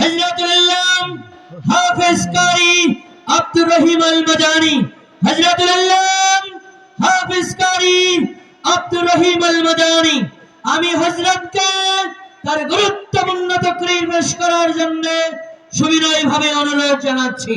হযরতুল্লাহ, হাফেজ কারি আব্দুর রহিম আল মাদানি হযরতুল্লাহ, হাফেজ কারি আব্দুর রহিম আল মাদানি আমি হজরতকে তার গুরুত্বপূর্ণ তকরির পেশ করার জন্য সুবিনয়ভাবে অনুরোধ জানাচ্ছি।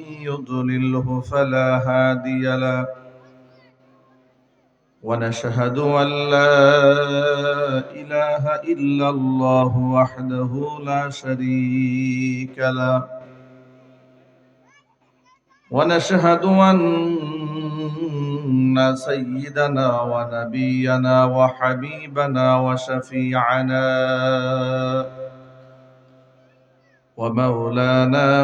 يضلله فلا هادي له. ونشهد أن لا إله إلا الله وحده لا شريك له. ونشهد أن سيدنا ونبينا وحبيبنا وشفيعنا ومولانا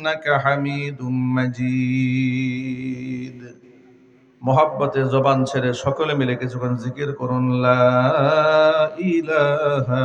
ইন্নাকা হামিদুম মাজিদ। মহাব্বতে জবান ছেড়ে সকলে মিলে কিছুক্ষণ জিকির করুন লা ইলাহা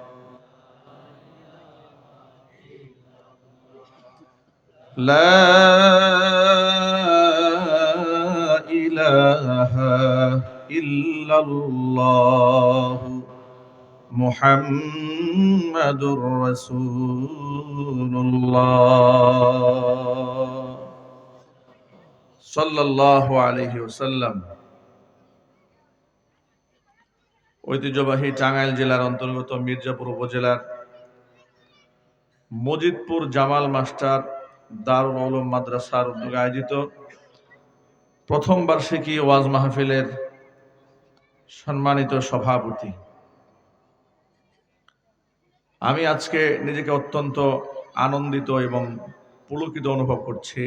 لا إله إلا الله محمد رسول الله صلى الله عليه وسلم ঐতিহ্যবাহী টাঙ্গাইল জেলার অন্তর্গত মির্জাপুর উপজেলার মজিদপুর জামাল মাস্টার দারুল আলম মাদ্রাসার উদ্যোগে আয়োজিত প্রথম বার্ষিকী ওয়াজ মাহফিলের সম্মানিত সভাপতি। আমি আজকে নিজেকে অত্যন্ত আনন্দিত এবং পুলকিত অনুভব করছি।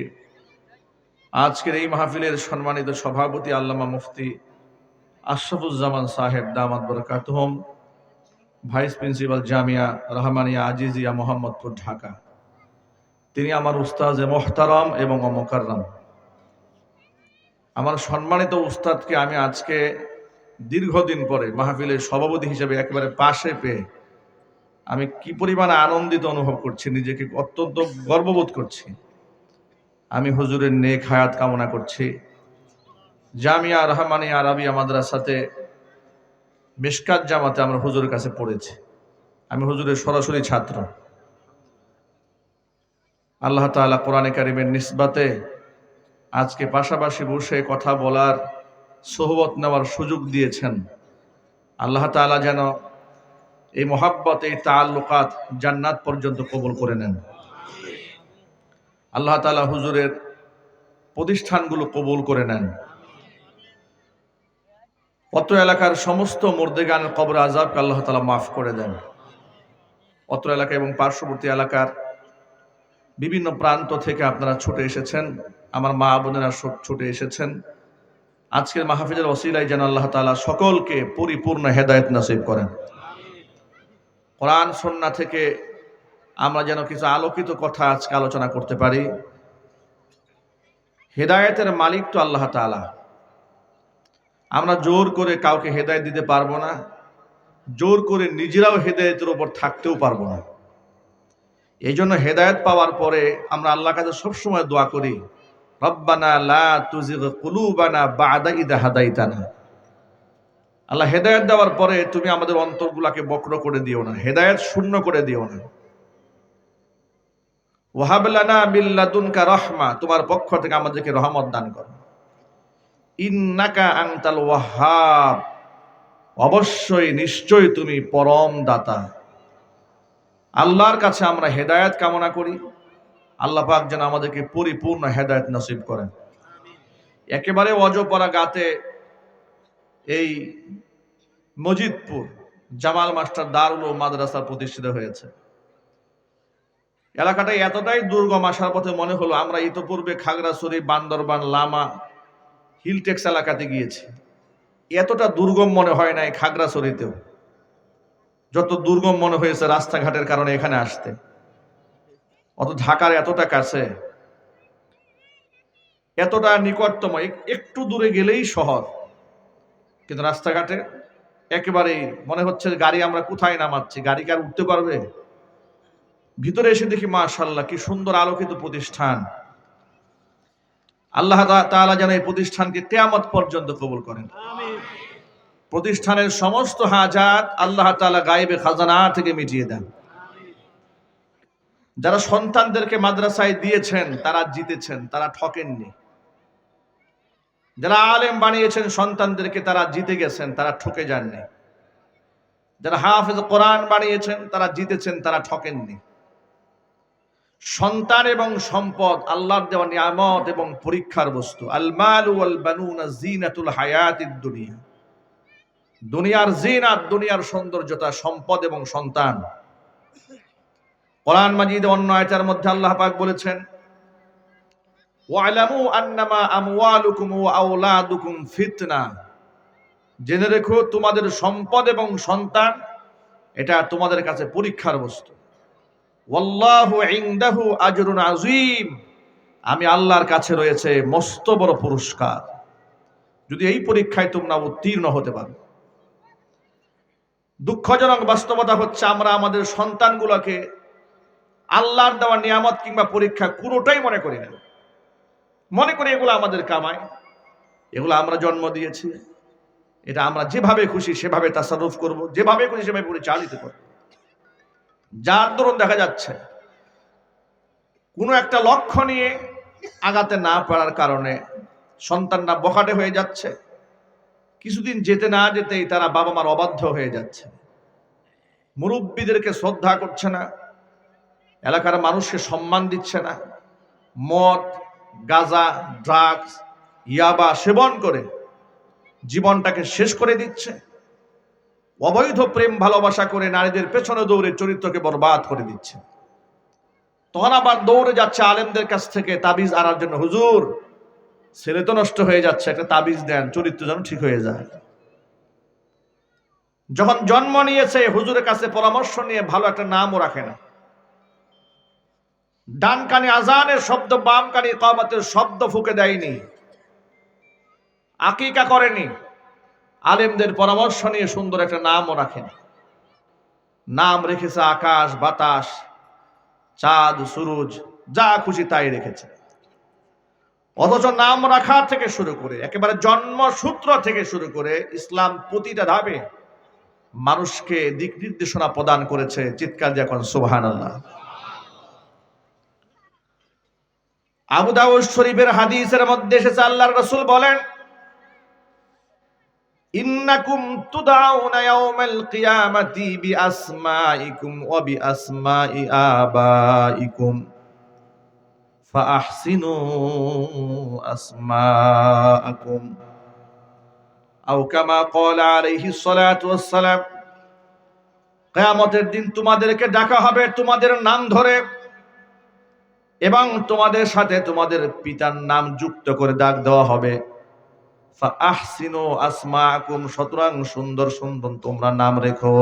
আজকের এই মাহফিলের সম্মানিত সভাপতি আল্লামা মুফতি আশরাফুজ্জামান সাহেব দামাত বরকাতহম, ভাইস প্রিন্সিপাল জামিয়া রহমানিয়া আজিজিয়া মোহাম্মদপুর ঢাকা। তিনি আমার উস্তাজে মোহতারাম এবং অমকাররাম। আমার সম্মানিত উস্তাদকে আমি আজকে দীর্ঘদিন পরে মাহফিলের সভাপতি হিসেবে একেবারে পাশে পেয়ে আমি কি পরিমাণে আনন্দিত অনুভব করছি, নিজেকে অত্যন্ত গর্ববোধ করছি। আমি হুজুরের নেক হায়াত কামনা করছি। জামিয়া রহমানিয়া আরবিয়া মাদ্রাসাতে মিশকাত জামাতে আমরা হুজুরের কাছে পড়েছি। আমি হুজুরের সরাসরি ছাত্র। আল্লাহ তাআলা কোরআনে কারিমের নিসবাতে আজকে পাশাপাশি বসে কথা বলার সোহবত নেওয়ার সুযোগ দিয়েছেন। আল্লাহ তাআলা যেন এই মোহাব্বত, এই তাল্লুকাত জান্নাত পর্যন্ত কবুল করে নেন। আল্লাহ তাআলা হুজুরের প্রতিষ্ঠানগুলো কবুল করে নেন। অত্র এলাকার সমস্ত মুর্দেগানের কবর আজাবকে আল্লাহ তালা মাফ করে দেন। অত্র এলাকা এবং পার্শ্ববর্তী এলাকার বিভিন্ন প্রান্ত থেকে আপনারা ছুটে এসেছেন, আমার মা বোনেরা ছুটে এসেছেন। আজকের মাহফিজের ওসিলাই যেন আল্লাহ তালা সকলকে পরিপূর্ণ হেদায়ত নাসিব করেন। কোরআন সন্না থেকে আমরা যেন কিছু আলোকিত কথা আজকে আলোচনা করতে পারি। হেদায়েতের মালিক তো আল্লাহ তালা আমরা জোর করে কাউকে হেদায়ত দিতে পারব না, জোর করে নিজেরাও হেদায়তের ওপর থাকতেও পারব না। এই জন্য হেদায়ত পাওয়ার পরে আমরা আল্লাহ কাছে সবসময় দোয়া করি, রব্বানা লা তুজিগ কুলুবানা বাদা ইদা হাদাইতানা। আল্লাহ হেদায়ত দেওয়ার পরে তুমি আমাদের অন্তরগুলাকে বক্র করে দিও না, হেদায়ত শূন্য করে দিও না। ওয়াহাবলানা বিল্লাদুনকা রহমা, তোমার পক্ষ থেকে আমাদেরকে রহমত দান করো। ইন্নাকা আংতাল ওয়াহাব, অবশ্যই নিশ্চয়ই তুমি পরম দাতা। আল্লাহর কাছে আমরা হেদায়েত কামনা করি। আল্লাহ পাক যেন আমাদেরকে পরিপূর্ণ হেদায়েত নসিব করেন। একেবারে অজপরা গাতে এই মজিদপুর জামাল মাস্টার দারুল মাদ্রাসা প্রতিষ্ঠিত হয়েছে। এলাকাটা এতটাই দুর্গম আসার পথে মনে হলো আমরা ইতোপূর্বে খাগড়াছড়ি, বান্দরবান, লামা, হিলটেক্স এলাকাতে গিয়েছি। এতটা দুর্গম মনে হয় নাই খাগড়াছড়িতেও। যত দুর্গম মনে হয়েছে রাস্তাঘাটের কারণে এখানে আসতে। অত ঢাকার এতটা কাছে। এতটা নিকটতম একটু দূরে গেলেই শহর। কিন্তু রাস্তাঘাটে একেবারেই মনে হচ্ছে গাড়ি আমরা কোথায় নামাচ্ছি? গাড়ি কি আর উঠতে পারবে? ভিতরে এসে দেখি মাশাল্লাহ কি সুন্দর আলোকিত প্রতিষ্ঠান। আল্লাহ তা- তাআলা যেন এই প্রতিষ্ঠানকে কেয়ামত পর্যন্ত কবুল করেন। প্রতিষ্ঠানের সমস্ত হাজাত আল্লাহ তালা গায়েবে খাজানা থেকে মিটিয়ে দেন। যারা সন্তানদেরকে মাদ্রাসায় দিয়েছেন, তারা জিতেছেন, তারা ঠকেননি। যারা আলেম বানিয়েছেন, সন্তানদেরকে তারা জিতে গেছেন, তারা ঠকে যাননি। যারা হাফেজ কোরআন বানিয়েছেন, তারা জিতেছেন, তারা ঠকেননি। সন্তান এবং সম্পদ, আল্লাহর দেওয়া নিয়ামত এবং পরীক্ষার বস্তু। আল মাল ওয়াল বানুনা জিনাতুল হায়াতিদ দুনিয়া। দুনিয়ার জিনাত দুনিয়ার সৌন্দর্যতা সম্পদ এবং সন্তান। কোরআন মাজিদ অন্য আয়তার মধ্যে আল্লাহ পাক বলেছেন, ওয়ালামু আন্নামা আমওয়ালুকুম ওয়া আওলাদুকুম ফিতনা। জেনে রেখো, তোমাদের সম্পদ এবং সন্তান, এটা তোমাদের কাছে পরীক্ষার বস্তু। ওয়াল্লাহু ইনদাহু আজরুন আযীম। আমি আল্লাহর কাছে রয়েছে মস্ত বড় পুরস্কার। যদি এই পরীক্ষায় তোমরা উত্তীর্ণ হতে পারো। দুঃখজনক বাস্তবতা হচ্ছে আমরা আমাদের সন্তানগুলোকে আল্লাহর দেওয়া নিয়ামত কিংবা পরীক্ষা কোনোটাই মনে করি না। মনে করি এগুলো আমাদের কামাই, এগুলো আমরা জন্ম দিয়েছি, এটা আমরা যেভাবে খুশি সেভাবে তাসারুফ করব, যেভাবে খুশি সেভাবে পরিচালিত করব। যার দরুন দেখা যাচ্ছে, কোনো একটা লক্ষ্য নিয়ে আগাতে না পারার কারণে সন্তানরা বখাটে হয়ে যাচ্ছে। কিছুদিন যেতে না যেতেই তারা বাবা মার অবাধ্য হয়ে যাচ্ছে। মুরব্বীদেরকে শ্রদ্ধা করছে না, এলাকার মানুষকে সম্মান দিচ্ছে না। মদ, গাঁজা ড্রাগস ইয়াবা সেবন করে জীবনটাকে শেষ করে দিচ্ছে। অবৈধ প্রেম ভালোবাসা করে নারীদের পেছনে দৌড়ে চরিত্রকে বরবাদ করে দিচ্ছে। তখন আবার দৌড়ে যাচ্ছে আলেমদের কাছ থেকে তাবিজ আনার জন্য। হুজুর ছেলে তো নষ্ট হয়ে যাচ্ছে, একটা তাবিজ দেন, চরিত্র যেন ঠিক হয়ে যায়। যখন জন্ম নিয়েছে, হুজুরের কাছে পরামর্শ নিয়ে ভালো একটা নামও রাখে না। ডান কানে আজানের শব্দ, বাম কানে কামাতের শব্দ ফুকে দেয়নি। আকিকা করেনি। আলেমদের পরামর্শ নিয়ে সুন্দর একটা নামও রাখেন নাম রেখেছে আকাশ, বাতাস, চাঁদ, সুরুজ, যা খুশি তাই রেখেছে। অথচ নাম রাখা থেকে শুরু করে, একেবারে জন্মসূত্র থেকে শুরু করে ইসলাম প্রতিটা ধাপে মানুষকে দিক নির্দেশনা প্রদান করেছে চিৎকার সুবহান আবু দাউদ শরীফের হাদিসের মধ্যে এসেছে, আল্লাহর রাসূল বলেন, ইন্নাকুম তুদাউনা ইয়াউমাল কিয়ামাতি বিআসমাইকুম ওয়া বিআসমাই আবাইকুম আসমাআকুম। আও কামা ক্বালা আলাইহিস সালাতু ওয়াস সালাম কিয়ামতের দিন তোমাদেরকে ডাকা হবে তোমাদের নাম ধরে এবং তোমাদের সাথে তোমাদের পিতার নাম যুক্ত করে ডাক দেওয়া হবে। আহসিনো আসমাকুম সুতরাং সুন্দর সুন্দর তোমরা নাম রেখো।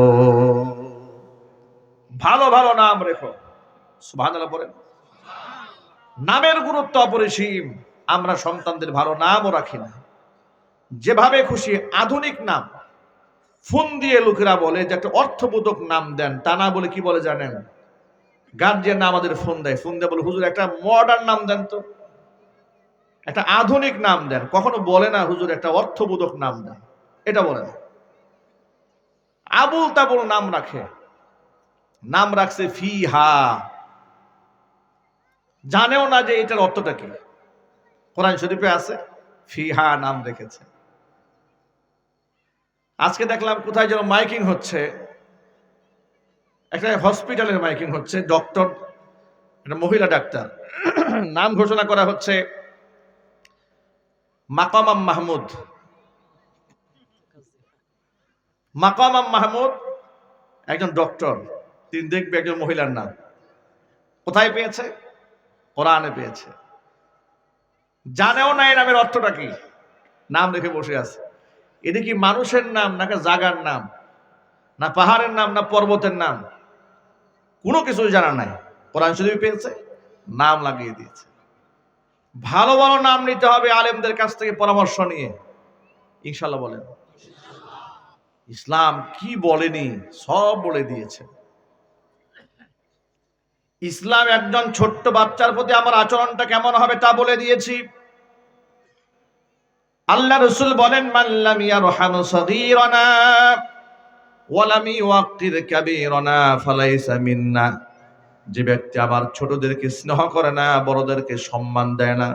ভালো ভালো নাম রেখো। সুবহানাল্লাহ বলেন নামের গুরুত্ব অপরিসীম। আমরা সন্তানদের ভালো নামও রাখি না। যেভাবে খুশি আধুনিক নাম। ফোন দিয়ে লোকেরা বলে যে একটা অর্থবোধক নাম দেন, তা না বলে কি বলে জানেন? গার্জিয়ান আমাদের ফোন দেয়। ফোন দেয় বলে, হুজুর, একটা মডার্ন নাম দেন তো। একটা আধুনিক নাম দেন। কখনো বলে না, হুজুর, একটা অর্থবোধক নাম দেন। এটা বলে না। আবুল তাবুল নাম রাখে। নাম রাখছে ফি হা জানেও না যে এটার অর্থটা কি। কোরআন শরীফে আছে ফি হা নাম রেখেছে। আজকে দেখলাম কোথায় যেন মাইকিং হচ্ছে। একটা হসপিটালের মাইকিং হচ্ছে, ডক্টর, একটা মহিলা ডাক্তার। নাম ঘোষণা করা হচ্ছে মাকামাম মাহমুদ। মাকামাম মাহমুদ, একজন ডক্টর, তিনি দেখবে একজন মহিলার নাম। কোথায় পেয়েছে? কোরআনে পেয়েছে। জানেও না এই নামের অর্থটা কি? নাম রেখে বসে আছে। এটা কি মানুষের নাম নাকি জাগার নাম? না পাহাড়ের নাম, না পর্বতের নাম? কোনো কিছু জানা নাই। কোরআন শরীফ পেয়েছে, নাম লাগিয়ে দিয়েছে। ভালো ভালো নাম নিতে হবে আলেমদের কাছ থেকে পরামর্শ নিয়ে। ইনশাল্লাহ বলেন। ইসলাম কি বলেনি? সব বলে দিয়েছে। ইসলাম একজন ছোট্ট বাচ্চার প্রতি আমার আচরণটা কেমন হবে তা বলে দিয়েছি। আল্লাহ রসুল বলেন মিন্না। যে ব্যক্তি আমার ছোটদেরকে স্নেহ করে না, বড়দেরকে সম্মান দেয় না,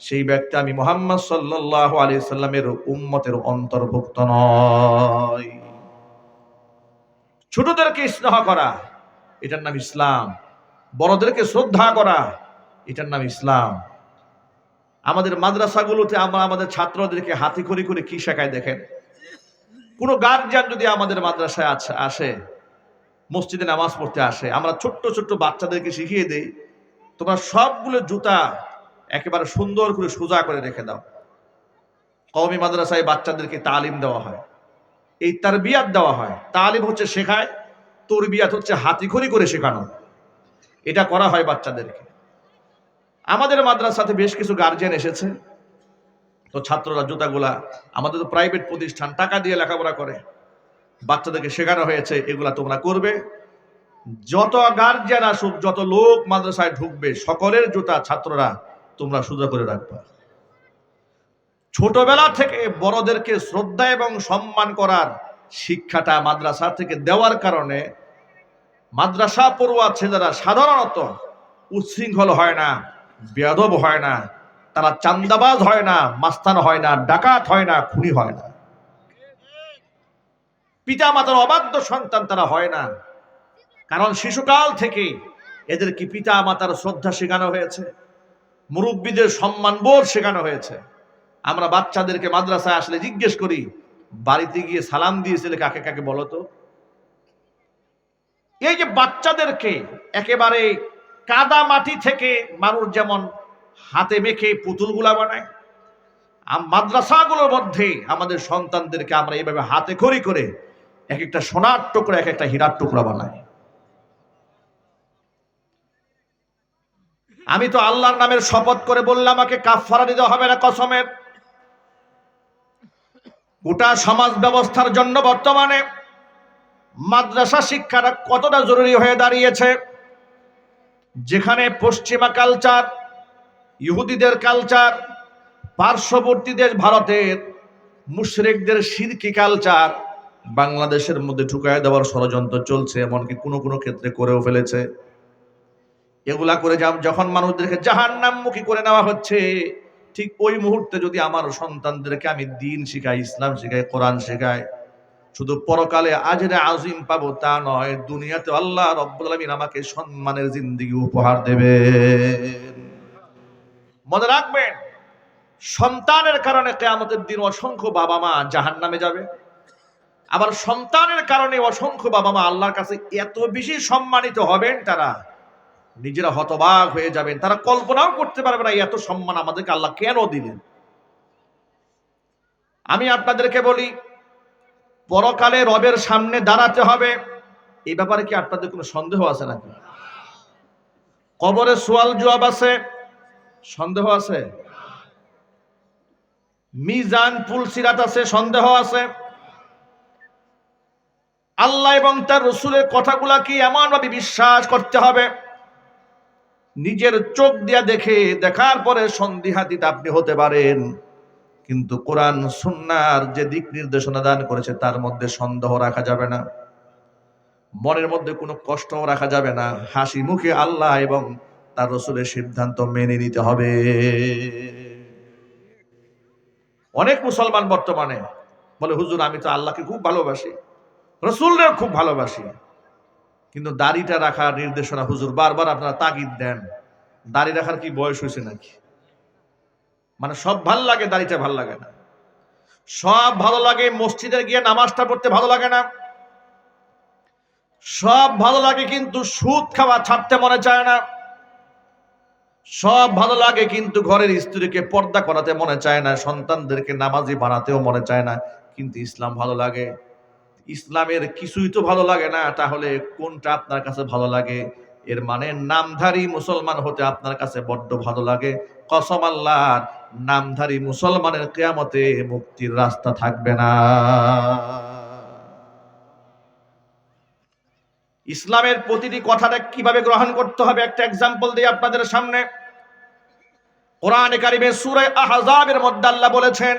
সেই ব্যক্তি আমি মোহাম্মদ সাল্লাল্লাহু আলাইহি সাল্লামের উম্মতের অন্তর্ভুক্ত নয় ছোটদেরকে স্নেহ করা, এটার নাম ইসলাম। বড়দেরকে শ্রদ্ধা করা, এটার নাম ইসলাম। আমাদের মাদ্রাসাগুলোতে আমরা আমাদের ছাত্রদেরকে হাতে করে করে কি শেখায় দেখেন? কোনো গার্জিয়ান যদি আমাদের মাদ্রাসায় আসে, মসজিদে নামাজ পড়তে আসে, আমরা ছোট্ট ছোট্ট বাচ্চাদেরকে শিখিয়ে দেই, তোমরা সবগুলো জুতা একেবারে সুন্দর করে সোজা করে রেখে দাও। কওমি মাদ্রাসায় বাচ্চাদেরকে তালিম দেওয়া হয়। এই তার বিয়াত দেওয়া হয়। তালিম হচ্ছে শেখায় তোর বিয়াত হচ্ছে হাতিখড়ি করে শেখানো। এটা করা হয় বাচ্চাদেরকে। আমাদের মাদ্রাসাতে বেশ কিছু গার্জিয়ান এসেছে। তো ছাত্ররা জুতাগুলা, আমাদের তো প্রাইভেট প্রতিষ্ঠান, টাকা দিয়ে লেখাপড়া করে। বাচ্চাদেরকে শেখানো হয়েছে, এগুলা তোমরা করবে। যত গার্জিয়ান আসুক, যত লোক মাদ্রাসায় ঢুকবে, সকলের জুতা ছাত্ররা তোমরা সোজা করে রাখবা। ছোটবেলা থেকে বড়দেরকে শ্রদ্ধা এবং সম্মান করার শিক্ষাটা মাদ্রাসা থেকে দেওয়ার কারণে মাদ্রাসা পড়ুয়া ছেলেরা সাধারণত উচ্ছৃঙ্খল হয় না, বেয়াদব হয় না, তারা চান্দাবাজ হয় না, মাস্তান হয় না, ডাকাত হয় না, খুনি হয় না। পিতা মাতার অবাধ্য সন্তান তারা হয় না। কারণ শিশুকাল থেকে এদের কি পিতা মাতার শ্রদ্ধা শেখানো হয়েছে, মুরব্বীদের সম্মান বোধ শেখানো হয়েছে। আমরা বাচ্চাদেরকে মাদ্রাসায় আসলে জিজ্ঞেস করি, বাড়িতে গিয়ে সালাম দিয়েছিলে কাকে কাকে বলো তো? এই যে বাচ্চাদেরকে একেবারে কাদা মাটি থেকে মানুষ যেমন হাতে মেখে পুতুলগুলা বানায় মাদ্রাসাগুলোর মধ্যে আমাদের সন্তানদেরকে আমরা এইভাবে হাতে খড়ি করে এক একটা সোনার টুকরা এক একটা হীরার টুকরা বানাই। আমি তো আল্লাহর নামের শপথ করে বললাম, আমাকে কাফারা দিতে হবে না কসমের। গোটা সমাজ ব্যবস্থার জন্য বর্তমানে মাদ্রাসা শিক্ষাটা কতটা জরুরি হয়ে দাঁড়িয়েছে? যেখানে পশ্চিমা কালচার, ইহুদিদের কালচার, পার্শ্ববর্তী দেশ ভারতের মুশরিকদের সিরকি কালচার বাংলাদেশের মধ্যে ঢুকায় দেওয়ার ষড়যন্ত্র চলছে, এমনকি কোনো কোনো ক্ষেত্রে করেও ফেলেছে। এগুলা করে যা- যখন মানুষদেরকে জাহান নামমুখী করে নেওয়া হচ্ছে, ঠিক ওই মুহূর্তে যদি আমার সন্তানদেরকে আমি দিন শিখাই, ইসলাম শিখাই, কোরআন শেখাই শুধু পরকালে আজরে আজিম পাবো তা নয়, দুনিয়াতে আল্লাহ রব্বুল আমাকে সম্মানের জিন্দেগি উপহার দেবে মনে রাখবেন, সন্তানের কারণে কেয়ামতের দিন অসংখ্য বাবা মা জাহান নামে যাবে। আবার সন্তানের কারণে অসংখ্য বাবা মা আল্লাহর কাছে এত বেশি সম্মানিত হবেন তারা, নিজেরা হতবাক হয়ে যাবেন। তারা কল্পনাও করতে পারবে না এত সম্মান আমাদেরকে আল্লাহ কেন দিলেন। আমি আপনাদেরকে বলি পরকালে রবের সামনে দাঁড়াতে হবে। এই ব্যাপারে কি আপনাদের কোনো সন্দেহ আছে নাকি? কবরে সোয়াল জবাব আছে? সন্দেহ আছে? মিজান পুল পুলসিরাত আছে? সন্দেহ আছে? আল্লাহ এবং তার রসুলের কথাগুলা কি এমন ভাবে বিশ্বাস করতে হবে? নিজের চোখ দিয়া দেখে দেখার পরে সন্দিহাতীত আপনি হতে পারেন। কিন্তু কোরআন সুন্নার যে দিক নির্দেশনা দান করেছে, তার মধ্যে সন্দেহ রাখা যাবে না। মনের মধ্যে কোনো কষ্ট রাখা যাবে না। হাসি মুখে আল্লাহ এবং তার রসুলের সিদ্ধান্ত মেনে নিতে হবে। অনেক মুসলমান বর্তমানে বলে, হুজুর, আমি তো আল্লাহকে খুব ভালোবাসি রসুলরেও খুব ভালোবাসি। কিন্তু দাড়িটা রাখার নির্দেশনা হুজুর বারবার আপনারা তাগিদ দেন। দাড়ি রাখার কি বয়স হয়েছে নাকি? মানে সব ভালো লাগে, দাড়িটা ভালো লাগে না। সব ভালো লাগে, মসজিদে গিয়ে নামাজটা পড়তে ভালো লাগে না। সব ভালো লাগে কিন্তু সুদ খাওয়া ছাড়তে মনে চায় না। সব ভালো লাগে কিন্তু ঘরের স্ত্রীকে পর্দা করাতে মনে চায় না, সন্তানদেরকে নামাজি বানাতেও মনে চায় না, কিন্তু ইসলাম ভালো লাগে। ইসলামের কিছুই তো ভালো লাগে না, তাহলে কোনটা আপনার কাছে ভালো লাগে? এর মানে নামধারী মুসলমান হতে আপনার কাছে বড্ড ভালো লাগে। কসম আল্লাহর নামধারী মুসলমানের কেয়ামতে মুক্তির রাস্তা থাকবে না ইসলামের প্রতিটি কথাটা কিভাবে গ্রহণ করতে হবে একটা এক্সাম্পল দিই আপনাদের সামনে কোরআনে কারিমে সূরা আহজাবের মধ্যে আল্লাহ বলেছেন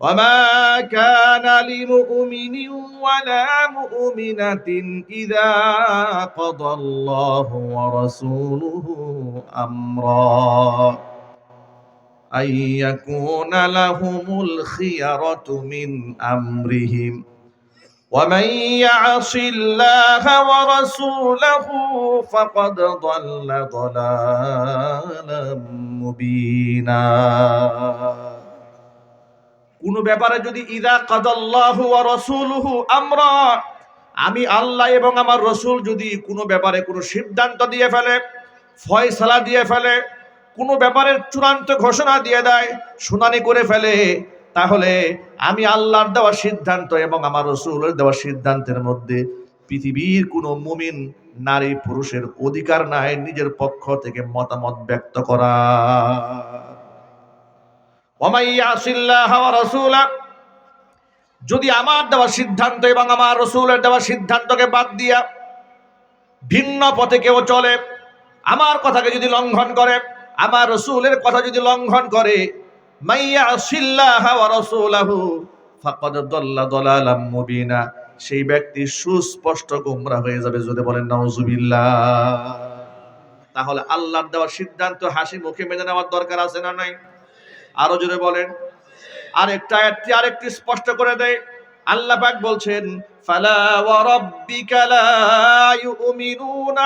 وما كان لمؤمن ولا مؤمنة إذا قضى الله ورسوله أمرا أن يكون لهم الخيرة من أمرهم ومن يعص الله ورسوله فقد ضل ضلالا مبينا কোন ব্যাপারে যদি ইদা কাদাল্লাহু ওয়া রাসূলুহু আমরা আমি আল্লাহ এবং আমার রসুল যদি কোনো ব্যাপারে কোনো সিদ্ধান্ত দিয়ে ফেলে ফয়সালা দিয়ে ফেলে কোনো ব্যাপারের চূড়ান্ত ঘোষণা দিয়ে দেয়, শুনানি করে ফেলে। তাহলে আমি আল্লাহর দেওয়া সিদ্ধান্ত এবং আমার রসুলের দেওয়া সিদ্ধান্তের মধ্যে পৃথিবীর কোনো মুমিন, নারী, পুরুষের অধিকার নাই নিজের পক্ষ থেকে মতামত ব্যক্ত করা। যদি আমার দেওয়া সিদ্ধান্ত এবং আমার রসুলের দেওয়া সিদ্ধান্তকে বাদ দিয়া ভিন্ন পথে কেউ চলে, আমার কথাকে যদি লঙ্ঘন করে আমার রসুলের কথা যদি লঙ্ঘন করে সেই ব্যক্তি সুস্পষ্ট গোমরা হয়ে যাবে যদি বলেন তাহলে আল্লাহর দেওয়ার সিদ্ধান্ত হাসি মুখে মেনে নেওয়ার দরকার আছে না নাই? আরও জোরে বলেন। আরেকটা আয়াতটি আরেকটি স্পষ্ট করে দেয়। আল্লাহ পাক বলছেন, ফালা ওয়া রাব্বিকা লা ইউমিনুনা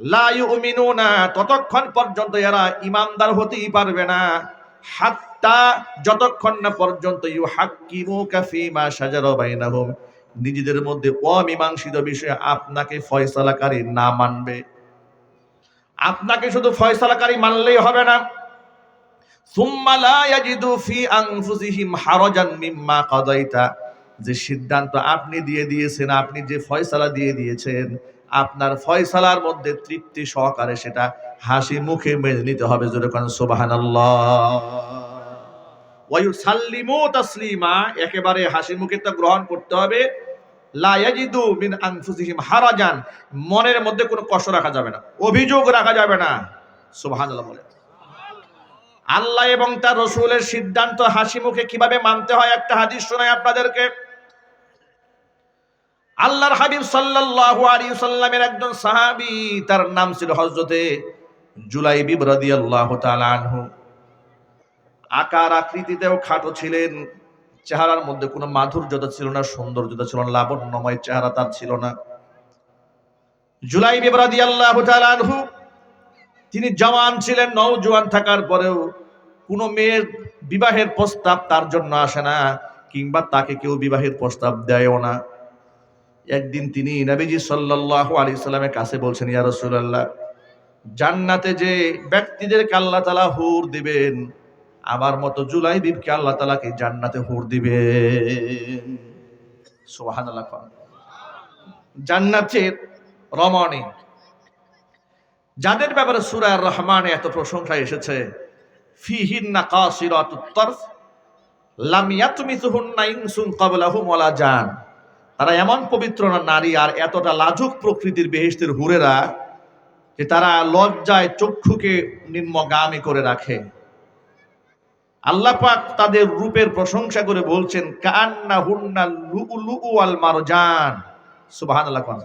লা ইউমিনুনা, ততক্ষণ পর্যন্ত এরা ইমানদার হতেই পারবে না। হাত্তা, যতক্ষণ না পর্যন্ত ইউ হাক্কিমুকা ফীমা শাজারা বাইনাহুম, নিজেদের মধ্যে অমীমাংসিত বিষয়ে আপনাকে ফয়সালাকারী না মানবে। আপনাকে শুধু ফয়সালাকারী মানলেই হবে না। সুম্মা ফি যে সিদ্ধান্ত আপনি দিয়ে দিয়েছেন, আপনি যে ফয়সালা দিয়ে দিয়েছেন আপনার ফয়সালার মধ্যে তৃপ্তি সহকারে সেটা হাসি মুখে মেনে নিতে হবে, জোরে কোন সুবহানাল্লাহ। ওয়ায়ুসাল্লিমু তাসলিমা, একেবারে হাসি মুখে তো গ্রহণ করতে হবে। লা ইয়াজিদু মিন আনফুসিহিম হারাজান, মনের মধ্যে কোনো কষ্ট রাখা যাবে না, অভিযোগ রাখা যাবে না, সুবহানাল্লাহ বলে আল্লাহ এবং তার রসুলের সিদ্ধান্ত হাসি মুখে কীভাবে মানতে হয় একটা হাদিস শোনায় আপনাদেরকে। আল্লাহর হাবিব সাল্লাল্লাহু আলাইহি সাল্লামের একজন সাহাবী, তার নাম ছিল হযরতে জুলাইবিব রাদিয়াল্লাহু তাআলা আনহু। আকার আকৃতিতেও খাটো ছিলেন, চেহারার মধ্যে কোনো মাধুর্যতা ছিল না, সৌন্দর্যতা ছিল না, লাবণ্যময় চেহারা তার ছিল না। জুলাইবিব রাদিয়াল্লাহু তাআলা আনহু, তিনি জওয়ান ছিলেন, নওজোয়ান থাকার পরেও কোনো মেয়ের বিবাহের প্রস্তাব তার জন্য আসে না, কিংবা তাকে কেউ বিবাহের প্রস্তাব দেয়ও না। একদিন তিনি নবীজি সাল্লাল্লাহু আলাইহি সাল্লামের কাছে বলছেন, ইয়া রাসূলুল্লাহ, জান্নাতে যে ব্যক্তিদেরকে আল্লাহ তালা হুর দিবেন, আমার মতো জুলাই বিবকে আল্লাহ তাআলা কি জান্নাতে হুর সুবহানাল্লাহ জান্নাতের রমণী। যাদের ব্যাপারে সূরা আর রহমানে এত প্রশংসা এসেছে ফিহিন্না কাসিরাতুত তরফ, লাম ইয়াতমিসুহুন্না ইনসুন ক্বাবলাহুম ওয়ালা জান। তারা এমন পবিত্র না, নারী আর এতটা লাজুক প্রকৃতির বেহেশতের হুরেরা যে তারা লজ্জায় চক্ষুকে নিম্নগামী করে রাখে। আল্লাহ পাক তাদের রূপের প্রশংসা করে বলছেন কান্না হুন্না লুউ ওয়াল মারজান। কোন।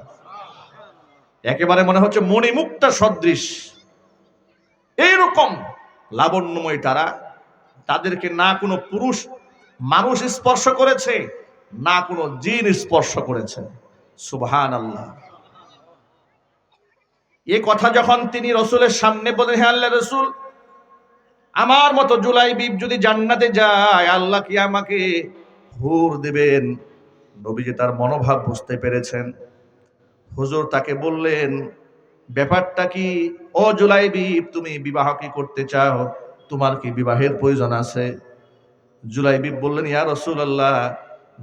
একেবারে মনে হচ্ছে মণিমুক্তা সদৃশ। এইরকম লাবণ্যময় তারা তাদেরকে না কোনো পুরুষ, মানুষ স্পর্শ করেছে। না কোনো জিন স্পর্শ করেছে সুবহান আল্লাহ এ কথা যখন তিনি রসুলের সামনে বলেন হ্যাঁ আল্লাহ রসুল, আমার মতো জুলাই বিব যদি জান্নাতে যায়, আল্লাহ কি আমাকে হুর দেবেন? নবীজি তার মনোভাব বুঝতে পেরেছেন। হুজুর তাকে বললেন, ব্যাপারটা কি? ও জুলাই বিব তুমি বিবাহ কি করতে চাও? তোমার কি বিবাহের প্রয়োজন আছে? জুলাই বিব বললেন, ইয়া রসুল্লাহ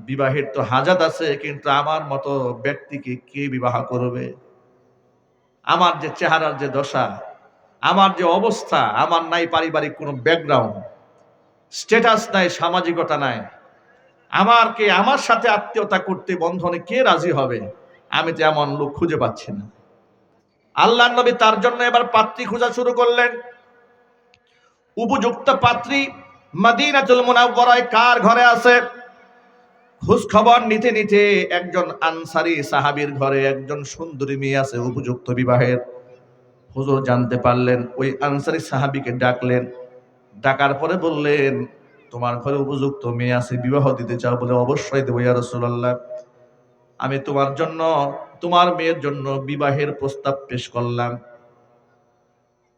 বিবাহের তো হাজাত আছে, কিন্তু আমার মতো ব্যক্তিকে কে বিবাহ করবে? আমার যে চেহারার যে দশা, আমার যে অবস্থা, আমার নাই পারিবারিক কোনো ব্যাকগ্রাউন্ড স্ট্যাটাস নাই, সামাজিকতা নাই, আমার কে আমার সাথে আত্মীয়তা করতে বন্ধনে কে রাজি হবে? আমি তো এমন লোক খুঁজে পাচ্ছি না। আল্লাহ নবী তার জন্য এবার পাত্রী খোঁজা শুরু করলেন। উপযুক্ত পাত্রী মদিনাতুল মুনাওয়ারায় কার ঘরে আছে? খোঁজ খবর নিতে নিতে একজন আনসারি সাহাবীর ঘরে একজন সুন্দরী মেয়ে আছে, উপযুক্ত বিবাহের। হুজুর জানতে পারলেন, ওই আনসারি সাহাবিকে ডাকলেন। ডাকার পরে বললেন, তোমার ঘরে উপযুক্ত মেয়ে আছে, বিবাহ দিতে চাও বলে অবশ্যই দেবো ইয়া রাসূলুল্লাহ। আমি তোমার জন্য, তোমার মেয়ের জন্য বিবাহের প্রস্তাব পেশ করলাম।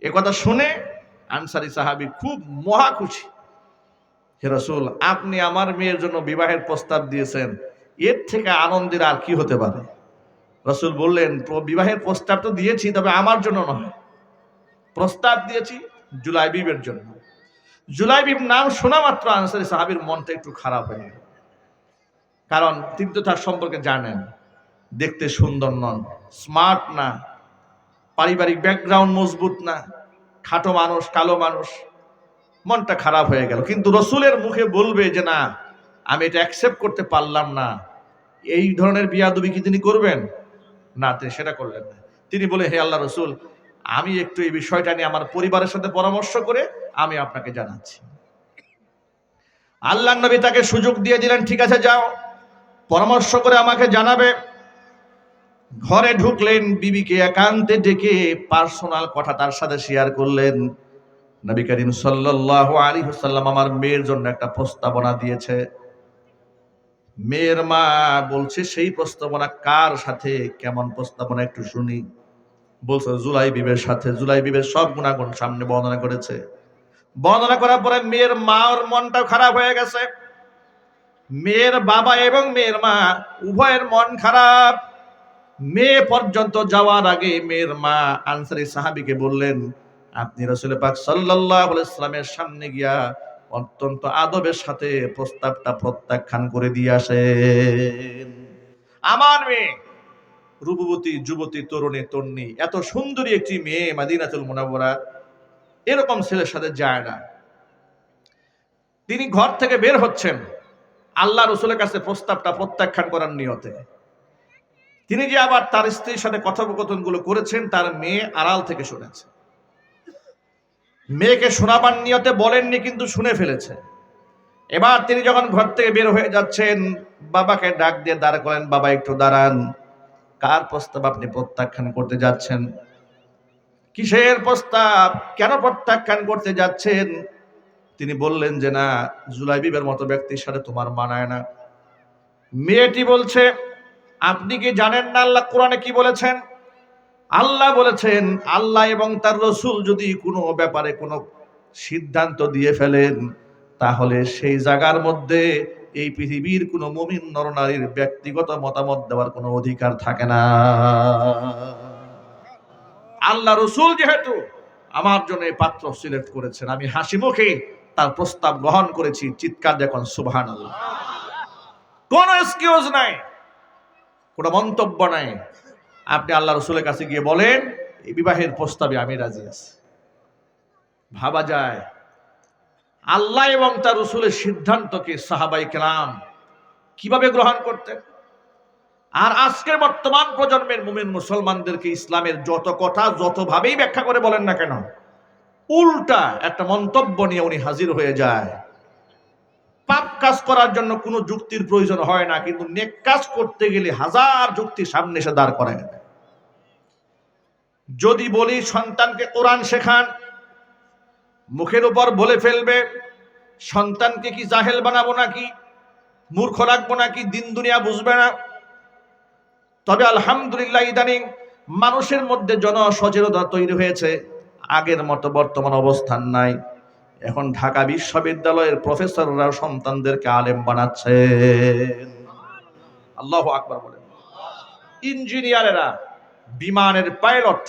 এ কথা শুনে আনসারি সাহাবী খুব মহা খুশি। হে রসুল, আপনি আমার মেয়ের জন্য বিবাহের প্রস্তাব দিয়েছেন। এর থেকে আনন্দের আর কি হতে পারে? রসুল বললেন বিবাহের প্রস্তাব তো দিয়েছি, তবে আমার জন্য নয়। প্রস্তাব দিয়েছি জুলাই বিবের জন্য। জুলাই বিব নাম শোনা মাত্র আনসারি সাহাবির মনটা একটু খারাপ হয়ে গেল। কারণ তিনি তো তার সম্পর্কে জানেন, দেখতে সুন্দর নন স্মার্ট না, পারিবারিক ব্যাকগ্রাউন্ড মজবুত না, খাটো মানুষ, কালো মানুষ। মনটা খারাপ হয়ে গেল। কিন্তু রসুলের মুখে বলবে যে, না, আমি এটা অ্যাকসেপ্ট করতে পারলাম না। এই ধরনের বিয়াদবি কি তিনি করবেন? না, তিনি সেটা করলেন না। তিনি বলে, হে আল্লাহ রসুল, আমি একটু এই বিষয়টা নিয়ে আমার পরিবারের সাথে পরামর্শ করে আমি আপনাকে জানাচ্ছি। আল্লাহ নবী তাকে সুযোগ দিয়ে দিলেন, ঠিক আছে, যাও। পরামর্শ করে আমাকে জানাবে। ঘরে ঢুকলেন, বিবিকে একান্তে ডেকে পার্সোনাল কথা তার সাথে শেয়ার করলেন। নবী করিম সাল্লাল্লাহু আলাইহি ওয়াসাল্লাম আমার মেয়ের জন্য একটা প্রস্তাবনা দিয়েছে। মেয়ের মা বলছে, সেই প্রস্তাবনা কার সাথে? কেমন প্রস্তাবনা একটু শুনি। বলছে জুলাই বিবের সাথে। জুলাই বিবের সব গুণাগুণ সামনে বর্ণনা করেছে। বর্ণনা করার পরে মেয়ের মার মনটা খারাপ হয়ে গেছে। মেয়ের বাবা এবং মেয়ের মা, উভয়ের মন খারাপ। মেয়ে পর্যন্ত যাওয়ার আগে মেয়ের মা আনসারি সাহাবিকে বললেন আপনি রসুল পাক সাল্লাল্লাহু আলাইহি সাল্লামের সামনে গিয়া অত্যন্ত আদবের সাথে প্রস্তাবটা প্রত্যাখ্যান করে দিয়ে আসেন। আমার মেয়ে, রূপবতী, যুবতী, তরুণী, তন্নি, এত সুন্দরী একটি মেয়ে মাদিনাতুল মুনাওয়ারা, এরকম ছেলের সাথে যায় না। তিনি ঘর থেকে বের হচ্ছেন, আল্লাহ রসুলের কাছে প্রস্তাবটা প্রত্যাখ্যান করার নিয়তে। তিনি যে আবার তার স্ত্রীর সাথে কথোপকথনগুলো করেছেন, তার মেয়ে আড়াল থেকে শুনেছে। মেয়েকে শোনাবার নিয়তে বলেননি, কিন্তু শুনে ফেলেছে। এবার তিনি যখন ঘর থেকে বের হয়ে যাচ্ছেন, বাবাকে ডাক দিয়ে দাঁড় করেন বাবা, একটু দাঁড়ান। কার প্রস্তাব আপনি প্রত্যাখ্যান করতে যাচ্ছেন? কিসের প্রস্তাব? কেন প্রত্যাখ্যান করতে যাচ্ছেন? তিনি বললেন যে, না জুলাই জুলাইবিবের মতো ব্যক্তির সাথে তোমার মানায় না। মেয়েটি বলছে, আপনি কি জানেন না আল্লাহ কোরআনে কি বলেছেন? আল্লাহ বলেছেন, আল্লাহ এবং তার রসুল যদি কোনো ব্যাপারে কোনো সিদ্ধান্ত দিয়ে ফেলেন, তাহলে সেই জায়গার মধ্যে এই পৃথিবীর কোনো মুমিন নরনারীর ব্যক্তিগত মতামত দেওয়ার কোনো অধিকার থাকে না। আল্লাহ রসুল যেহেতু আমার জন্য এই পাত্র সিলেক্ট করেছেন, আমি হাসি মুখে তার প্রস্তাব গ্রহণ করেছি, চিৎকার দেখুন সুবহান কোনো এক্সকিউজ নাই, কোনো মন্তব্য নাই। আপনি আল্লাহ রসুলের কাছে গিয়ে বলেন, এই বিবাহের প্রস্তাবে আমি রাজি আছি। ভাবা যায়, আল্লাহ এবং তার রসুলের সিদ্ধান্তকে সাহাবাই কেলাম কীভাবে গ্রহণ করতেন? আর আজকের বর্তমান প্রজন্মের মুমিন মুসলমানদেরকে ইসলামের যত কথা যতভাবেই ব্যাখ্যা করে বলেন না কেন, উল্টা একটা মন্তব্য নিয়ে উনি হাজির হয়ে যায়। পাপ কাজ করার জন্য কোনো যুক্তির প্রয়োজন হয় না, কিন্তু নেক কাজ করতে গেলে হাজার যুক্তি সামনে এসে দাঁড় করায়। যদি বলি সন্তানকে কোরআন শেখান, মুখের উপর বলে ফেলবে, সন্তানকে কি জাহেল বানাবো নাকি, মূর্খ রাখব নাকি, দিন দুনিয়া বুঝবে না। তবে আলহামদুলিল্লাহ ইদানিং মানুষের মধ্যে জনসচেতনতা তৈরি হয়েছে, আগের মতো বর্তমান অবস্থান নাই। এখন ঢাকা বিশ্ববিদ্যালয়ের প্রফেসররা সন্তানদেরকে আলেম বানাচ্ছে আল্লাহ আকবার বলেন। ইঞ্জিনিয়ারেরা বিমানের পাইলট।